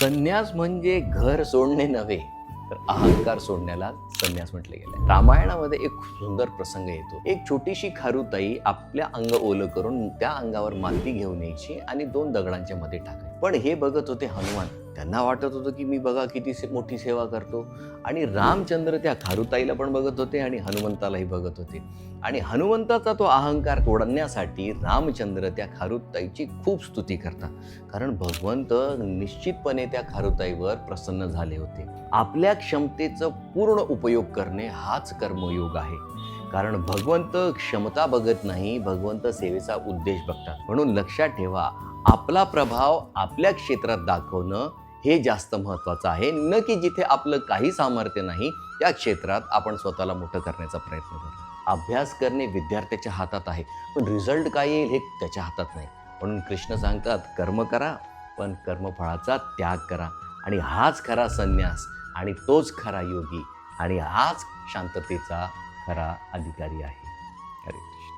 संन्यास म्हणजे घर सोडणे नव्हे तर अहंकार सोडण्याला संन्यास म्हटले गेले. रामायणामध्ये एक सुंदर प्रसंग येतो. एक छोटीशी खारुताई आपल्या अंग ओलं करून त्या अंगावर माती घेऊन यायची आणि दोन दगडांच्या मध्ये टाकायची. पण हे बघत होते हनुमान त्यांना वाटत होतं की मी बघा किती से- मोठी सेवा करतो. आणि रामचंद्र त्या खारुताईला पण बघत होते आणि हनुमंतालाही बघत होते. आणि हनुमंताचा तो अहंकार तोडण्यासाठी रामचंद्र त्या खारुताईची खूप स्तुती करतात. कारण भगवंत निश्चितपणे त्या खारुताईवर प्रसन्न झाले होते. आपल्या क्षमतेचा पूर्ण उपयोग करणे हाच कर्मयोग आहे. कारण भगवंत क्षमता बघत नाही भगवंत सेवेचा उद्देश बघतात. म्हणून लक्षात ठेवा आपला प्रभाव आपल्या क्षेत्रात दाखवणं हे जास्त महत्त्वाचं आहे. न की जिथे आपलं काही सामर्थ्य नाही त्या क्षेत्रात आपण स्वतःला मोठं करण्याचा प्रयत्न करू. अभ्यास करणे विद्यार्थ्याच्या हातात आहे. पण रिझल्ट काय येईल हे त्याच्या हातात नाही. म्हणून कृष्ण सांगतात कर्म करा पण कर्मफळाचा त्याग करा. आणि हाच खरा संन्यास आणि तोच खरा योगी आणि हाच शांततेचा खरा अधिकारी आहे. हरे कृष्ण.